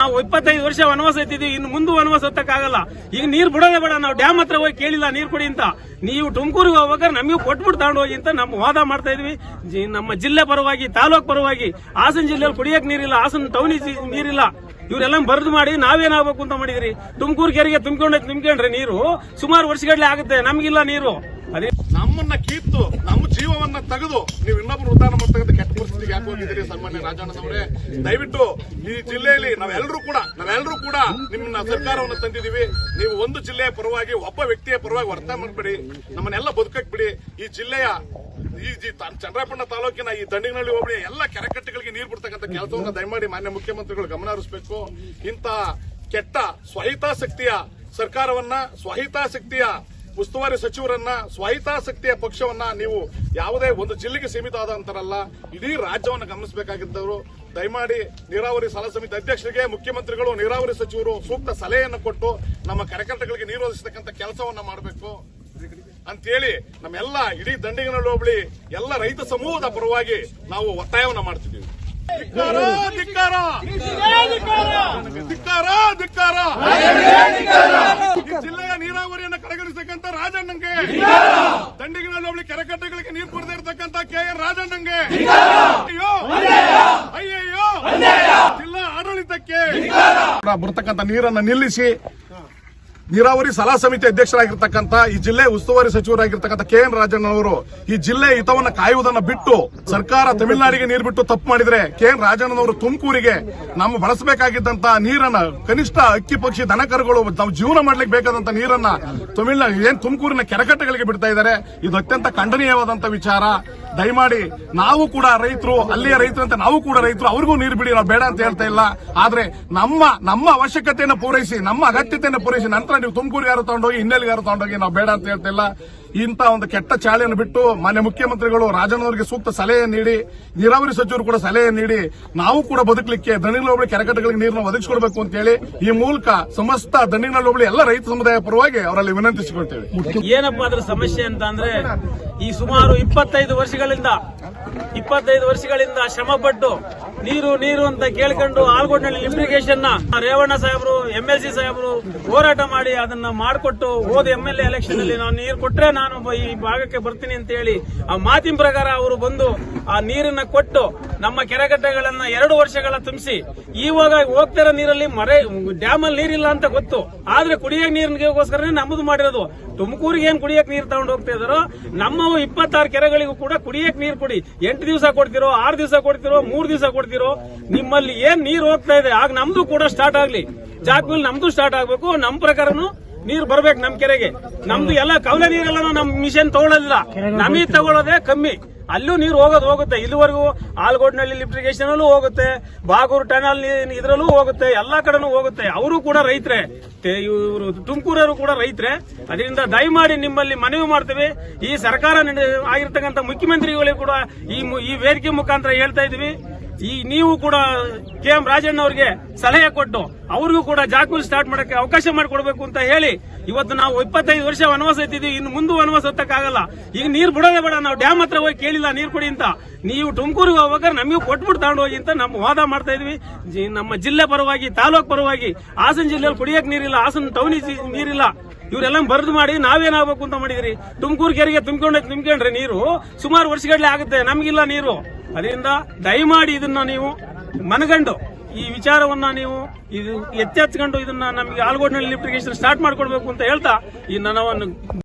ನಾವು ಇಪ್ಪತ್ತೈದು ವರ್ಷ ವನವಾಸ ಇದ್ದಿದ್ವಿ ಇನ್ನು ಮುಂದೆ ವನವಾಸ ಹತ್ತಕ್ಕಾಗಲ್ಲ ಈಗ ನೀರು ಬಿಡೋದೆ ಬೇಡ, ನಾವು ಡ್ಯಾಮ್ ಹತ್ರ ಹೋಗಿ ಕೇಳಿಲ್ಲ, ನೀರ್ ಕೊಡಿ ಅಂತ. ನೀವು ತುಮಕೂರಿಗೆ ಹೋಗ್ಬೇಕಾದ್ರೆ ನಮಗೆ ಕೊಟ್ಬಿಟ್ಟು ತಗೊಂಡು ಹೋಗಿ ಅಂತ ನಮ್ಮ ವಾದ ಮಾಡ್ತಾ ಇದ್ವಿ. ನಮ್ಮ ಜಿಲ್ಲೆ ಪರವಾಗಿ, ತಾಲೂಕ್ ಪರವಾಗಿ, ಹಾಸನ ಜಿಲ್ಲೆಯಲ್ಲಿ ಕುಡಿಯಕ್ಕೆ ನೀರಿಲ್ಲ, ಹಾಸನ ಟೌನಿ ನೀರಿಲ್ಲ. ಇವರೆಲ್ಲ ಬರೆದು ಮಾಡಿ ನಾವೇನಾಗಬೇಕು ಅಂತ ಮಾಡಿದ್ರಿ. ತುಮಕೂರು ಕೆರೆಗೆ ತುಂಬಿಕೊಂಡೆ ತುಂಬಿಕೊಂಡ್ರೆ ನೀರು ಸುಮಾರು ವರ್ಷಗಟ್ಟಲೆ ಆಗುತ್ತೆ, ನಮಗಿಲ್ಲ ನೀರು. ಅದೇ ನಮ್ಮನ್ನ ಕೀತ್ತು ನಮ್ಮ ಜೀವವನ್ನ ತೆಗೆದು ನೀವು ಇನ್ನೊಬ್ಬರು ಉದಾಹರಣೆ ಮಾಡ್ತಕ್ಕಂಥ ಕೆಟ್ಟ ಪರಿಸ್ಥಿತಿಗೆ ಯಾಕೆ ಹೋಗಿದ್ದೀರಿ ಸನ್ಮಾನ್ಯ ರಾಜಣ್ಣನವರೇ ದಯವಿಟ್ಟು ಈ ಜಿಲ್ಲೆಯಲ್ಲಿ ನಾವೆಲ್ಲರೂ ಕೂಡ ನಾವೆಲ್ಲರೂ ಕೂಡ ನಿಮ್ಮನ್ನ ಸರ್ಕಾರವನ್ನು ತಂದಿದ್ದೀವಿ. ನೀವು ಒಂದು ಜಿಲ್ಲೆಯ ಪರವಾಗಿ, ಒಬ್ಬ ವ್ಯಕ್ತಿಯ ಪರವಾಗಿ ವರ್ತನೆ ಮಾಡಬೇಡಿ. ನಮ್ಮನ್ನೆಲ್ಲ ಬದುಕಕ್ ಬಿಡಿ ಈ ಜಿಲ್ಲೆಯ, ಈ ಚಂದ್ರಾಪಣ್ಣ ತಾಲೂಕಿನ ಈ ದಂಡಿನಹಳ್ಳಿ ಹೋಬಳಿ ಎಲ್ಲ ಕೆರೆಕಟ್ಟೆಗಳಿಗೆ ನೀರು ಬಿಡ್ತಕ್ಕಂಥ ಕೆಲಸವನ್ನು ದಯಮಾಡಿ ಮಾನ್ಯ ಮುಖ್ಯಮಂತ್ರಿಗಳು ಗಮನ ಹರಿಸಬೇಕು ಇಂಥ ಕೆಟ್ಟ ಸ್ವಹಿತಾಸಕ್ತಿಯ ಸರ್ಕಾರವನ್ನ, ಸ್ವಹಿತಾಸಕ್ತಿಯ ಉಸ್ತುವಾರಿ ಸಚಿವರನ್ನ ಸ್ವಾಯಿತಾಸಕ್ತಿಯ ಪಕ್ಷವನ್ನ ನೀವು ಯಾವುದೇ ಒಂದು ಜಿಲ್ಲೆಗೆ ಸೀಮಿತ ಆದಂತರಲ್ಲ ಇಡೀ ರಾಜ್ಯವನ್ನು ಗಮನಿಸಬೇಕಾಗಿದ್ದವರು ದಯಮಾಡಿ ನೀರಾವರಿ ಸಲಹಾ ಸಮಿತಿ ಅಧ್ಯಕ್ಷರಿಗೆ ಮುಖ್ಯಮಂತ್ರಿಗಳು ನೀರಾವರಿ ಸಚಿವರು ಸೂಕ್ತ ಸಲಹೆಯನ್ನು ಕೊಟ್ಟು ನಮ್ಮ ಕಾರ್ಯಕರ್ತಗಳಿಗೆ ನೀರು ಒದಗಿಸತಕ್ಕಂಥ ಕೆಲಸವನ್ನ ಮಾಡಬೇಕು. ಅಂತೇಳಿ ನಮ್ಮೆಲ್ಲ ಇಡೀ ದಂಡಿಗಿನ ಹೋಬಳಿ ಎಲ್ಲ ರೈತ ಸಮೂಹದ ಪರವಾಗಿ ನಾವು ಒತ್ತಾಯವನ್ನ ಮಾಡ್ತಿದ್ದೀವಿ. ಧಿಕ್ಕಾರ ಧಿಕ್ಕಾರ! ಧಿಕ್ಕಾರ ಧಿಕ್ಕಾರ! ಈ ಜಿಲ್ಲೆಯ ನೀರಾವರಿಯನ್ನು ದಂಡಿಗಿನಲ್ಲಿ ಹೋಬಳಿ ಕೆರೆಕಟ್ಟೆಗಳಿಗೆ ನೀರು ಕುಡದೇ ಇರತಕ್ಕಂತ ಕೆ ಆರ್ ರಾಜಣ್ಣಂಗೆ. ಅಯ್ಯೋ ಅಯ್ಯಯ್ಯೋ, ಜಿಲ್ಲಾ ಆಡಳಿತಕ್ಕೆ ಬರ್ತಕ್ಕಂಥ ನೀರನ್ನ ನಿಲ್ಲಿಸಿ ನೀರಾವರಿ ಸಲಹಾ ಸಮಿತಿ ಅಧ್ಯಕ್ಷರಾಗಿರ್ತಕ್ಕಂಥ ಈ ಜಿಲ್ಲೆ ಉಸ್ತುವಾರಿ ಸಚಿವರಾಗಿರ್ತಕ್ಕಂಥ ಕೆ ಎನ್ ರಾಜಣ್ಣನವರು ಈ ಜಿಲ್ಲೆ ಹಿತವನ್ನ ಕಾಯುವುದನ್ನ ಬಿಟ್ಟು ಸರ್ಕಾರ ತಮಿಳುನಾಡಿಗೆ ನೀರು ಬಿಟ್ಟು ತಪ್ಪು ಮಾಡಿದ್ರೆ ಕೆ ಎನ್ ರಾಜಣ್ಣನವರು ತುಮಕೂರಿಗೆ ನಮ್ಮ ಬಳಸಬೇಕಾಗಿದ್ದಂತ ನೀರನ್ನ ಕನಿಷ್ಠ ಅಕ್ಕಿ ಪಕ್ಷಿ ದನಕರುಗಳು ನಾವು ಜೀವನ ಮಾಡ್ಲಿಕ್ಕೆ ಬೇಕಾದಂತ ನೀರನ್ನ ತಮಿಳುನಾಡು ಏನ್ ತುಮಕೂರಿನ ಕೆರೆಕಟ್ಟೆಗಳಿಗೆ ಬಿಡ್ತಾ ಇದ್ದಾರೆ. ಇದು ಅತ್ಯಂತ ಖಂಡನೀಯವಾದಂತಹ ವಿಚಾರ. ದಯಮಾಡಿ ನಾವು ಕೂಡ ರೈತರು, ಅಲ್ಲಿಯ ರೈತರಂತೆ ನಾವು ಕೂಡ ರೈತರು, ಅವ್ರಿಗೂ ನೀರು ಬಿಡಿ, ನಾವು ಬೇಡ ಅಂತ ಹೇಳ್ತಾ ಇಲ್ಲ. ಆದ್ರೆ ನಮ್ಮ ನಮ್ಮ ಅವಶ್ಯಕತೆಯನ್ನು ಪೂರೈಸಿ, ನಮ್ಮ ಅಗತ್ಯತೆಯನ್ನು ಪೂರೈಸಿ, ನಂತರ ನೀವು ತುಮಕೂರು ಯಾರು ತಗೊಂಡೋಗಿ ಹಿನ್ನೆಲೆಗೆ ಯಾರು ತಗೊಂಡೋಗಿ, ನಾವು ಬೇಡ ಅಂತ ಹೇಳ್ತಿಲ್ಲ. ಇಂತ ಒಂದು ಕೆಟ್ಟ ಚಾಳಿಯನ್ನು ಬಿಟ್ಟು ಮಾನ್ಯ ಮುಖ್ಯಮಂತ್ರಿಗಳು ರಾಜನವರಿಗೆ ಸೂಕ್ತ ಸಲಹೆ ನೀಡಿ, ನೀರಾವರಿ ಸಚಿವರು ಕೂಡ ಸಲಹೆ ನೀಡಿ, ನಾವು ಕೂಡ ಬದುಕಲಿಕ್ಕೆ ದಣಿಗಳ ಹೋಬಳಿ, ಕೆರೆಕಟ್ಟೆಗಳಿಗೆ ನೀರನ್ನು ಒದಗಿಸಿಕೊಡಬೇಕು ಅಂತ ಹೇಳಿ, ಈ ಮೂಲಕ ಸಮಸ್ತ ದಣಿಗಳ ಹೋಬಳಿ, ಎಲ್ಲ ರೈತ ಸಮುದಾಯ ಪರವಾಗಿ ಅವರಲ್ಲಿ ವಿನಂತಿಸಿಕೊಳ್ತೇವೆ. ಏನಪ್ಪಾ ಅದರ ಸಮಸ್ಯೆ ಅಂತ ಅಂದ್ರೆ, ಈ ಸುಮಾರು ಇಪ್ಪತ್ತೈದು ವರ್ಷಗಳಿಂದ ಇಪ್ಪತ್ತೈದು ವರ್ಷಗಳಿಂದ ಶ್ರಮ ಪಟ್ಟು ನೀರು ನೀರು ಅಂತ ಕೇಳ್ಕೊಂಡು ಆಲ್ಗೋಡ್ನಲ್ಲಿ ಲಿಫ್ಟಿಗೇಷನ್ನ ರೇವಣ್ಣ ಸಾಹೇಬರು ಎಂ ಎಲ್ ಸಿ ಸಾಹೇಬರು ಹೋರಾಟ ಮಾಡಿ ಅದನ್ನ ಮಾಡಿಕೊಟ್ಟು ಹೋದ ಎಂ ಎಲ್ ಎ ಎಲೆಕ್ಷನ್ ಅಲ್ಲಿ ನಾನು ನೀರು ಕೊಟ್ರೆ ನಾನು ಈ ಭಾಗಕ್ಕೆ ಬರ್ತೀನಿ ಅಂತ ಹೇಳಿ ಆ ಮಾತಿನ ಪ್ರಕಾರ ಅವರು ಬಂದು ಆ ನೀರನ್ನ ಕೊಟ್ಟು ನಮ್ಮ ಕೆರೆಕಟ್ಟೆಗಳನ್ನ ಎರಡು ವರ್ಷಗಳ ತುಂಬಿಸಿ ಇವಾಗ ಹೋಗ್ತಿರೋ ನೀರಲ್ಲಿ ಮರೆ ಡ್ಯಾಮ್ ಅಲ್ಲಿ ನೀರಿಲ್ಲ ಅಂತ ಗೊತ್ತು. ಆದ್ರೆ ಕುಡಿಯಕ್ ನೀರಿಗೋಸ್ಕರನೇ ನಮ್ಮದು ಮಾಡಿರೋದು. ತುಮಕೂರಿಗೆ ಏನ್ ಕುಡಿಯಕ್ ನೀರು ತಗೊಂಡು ಹೋಗ್ತಾ ಇದಾರೋ ನಮ್ಮ ಇಪ್ಪತ್ತಾರು ಕೆರೆಗಳಿಗೂ ಕೂಡ ಕುಡಿಯಕ್ ನೀರು ಕೊಡಿ. ಎಂಟು ದಿವಸ ಕೊಡ್ತಿರೋ, ಆರು ದಿವಸ ಕೊಡ್ತಿರೋ, ಮೂರು ದಿವಸ ಕೊಡ್ತಿರೋ, ನಿಮ್ಮಲ್ಲಿ ಏನ್ ನೀರು ಹೋಗ್ತಾ ಇದೆ, ಆಗ ನಮ್ದು ಕೂಡ ಸ್ಟಾರ್ಟ್ ಆಗ್ಲಿ. ಜಾಕ್ವಿಲ್, ನಮ್ದು ಸ್ಟಾರ್ಟ್ ಆಗ್ಬೇಕು. ನಮ್ ಪ್ರಕಾರನು ನೀರು ಬರ್ಬೇಕು ನಮ್ ಕೆರೆಗೆ. ನಮ್ದು ಎಲ್ಲ ಕವಲೆ ನೀರೆಲ್ಲ ನಮ್ ಮಿಷನ್ ತಗೊಳ್ಳೋದಿಲ್ಲ ನಮಗೆ ತಗೊಳ್ಳೋದೇ ಕಮ್ಮಿ. ಅಲ್ಲೂ ನೀರು ಹೋಗೋದು ಹೋಗುತ್ತೆ. ಇಲ್ಲಿವರೆಗೂ ಆಲ್ಗೋಡ್ನಲ್ಲಿ ಲಿಫ್ಟಿಗೇಷನ್ ಅಲ್ಲೂ ಹೋಗುತ್ತೆ. ಬಾಗೂರು ಟನಲ್ ಇದ್ರಲ್ಲೂ ಹೋಗುತ್ತೆ. ಎಲ್ಲಾ ಕಡೆನೂ ಹೋಗುತ್ತೆ. ಅವರು ಕೂಡ ರೈತರೇ. ಇವರು ತುಮಕೂರವರು ಕೂಡ ರೈತರೇ. ಅದರಿಂದ ದಯಮಾಡಿ ನಿಮ್ಮಲ್ಲಿ ಮನವಿ ಮಾಡ್ತೀವಿ. ಈ ಸರ್ಕಾರ ಆಗಿರ್ತಕ್ಕಂಥ ಮುಖ್ಯಮಂತ್ರಿಗಳಿಗೆ ಕೂಡ ಈ ಈ ವೇದಿಕೆ ಮುಖಾಂತರ ಹೇಳ್ತಾ ಇದೀವಿ. ಈ ನೀವು ಕೂಡ ಕೆ ಎಂ ರಾಜಣ್ಣ ಅವರಿಗೆ ಸಲಹೆ ಕೊಟ್ಟು ಅವ್ರಿಗೂ ಕೂಡ ಜಾಕ್ವಿಲ್ ಸ್ಟಾರ್ಟ್ ಮಾಡಕ್ಕೆ ಅವಕಾಶ ಮಾಡಿಕೊಡ್ಬೇಕು ಅಂತ ಹೇಳಿ ಇವತ್ತು ನಾವು ಇಪ್ಪತ್ತೈದು ವರ್ಷ ವನವಾಸ ಇದ್ದಿದ್ವಿ ಇನ್ನು ಮುಂದೆ ವನವಾಸ ಹತ್ತಕ್ಕಾಗಲ್ಲ. ಈಗ ನೀರು ಬಿಡೋದೇ ಬೇಡ, ನಾವು ಡ್ಯಾಮ್ ಹತ್ರ ಹೋಗಿ ಕೇಳಿಲ್ಲ, ನೀರು ಕೊಡಿ ಅಂತ. ನೀವು ತುಮಕೂರಿಗೆ ಹೋಗ್ಬೇಕಾದ್ರೆ ನಮಗೆ ಕೊಟ್ಬಿಟ್ಟು ತಗೊಂಡು ಹೋಗಿ ಅಂತ ನಮ್ಮ ವಾದ ಮಾಡ್ತಾ ಇದ್ವಿ. ನಮ್ಮ ಜಿಲ್ಲೆ ಪರವಾಗಿ, ತಾಲೂಕ್ ಪರವಾಗಿ, ಹಾಸನ ಜಿಲ್ಲೆಯಲ್ಲಿ ಕುಡಿಯಕ್ ನೀರಿಲ್ಲ, ಹಾಸನ ಟೌನಿ ನೀರಿಲ್ಲ. ಇವರೆಲ್ಲ ಬರೆದು ಮಾಡಿ ನಾವೇನಾಗಬೇಕು ಅಂತ ಮಾಡಿದ್ರಿ. ತುಮಕೂರು ಕೆರೆಗೆ ತುಂಬಿಕೊಂಡೆ ತುಂಬಿಕೊಂಡ್ರೆ ನೀರು ಸುಮಾರು ವರ್ಷಗಟ್ಟಲೆ ಆಗುತ್ತೆ, ನಮಗಿಲ್ಲ ನೀರು. ಅದರಿಂದ ದಯಮಾಡಿ ಇದನ್ನ ನೀವು ಮನಗಂಡು. ಈ ವಿಚಾರವನ್ನ ನೀವು ಇದು ಎತ್ತೆತ್ಕೊಂಡು ಇದನ್ನ ನಮಗೆ ಆಲ್ಗೋಡ್ನಲ್ಲಿ ಲಿಫ್ಟಿಗೇಷನ್ ಸ್ಟಾರ್ಟ್ ಮಾಡ್ಕೊಡ್ಬೇಕು ಅಂತ ಹೇಳ್ತಾ ಈ ನನ್ನ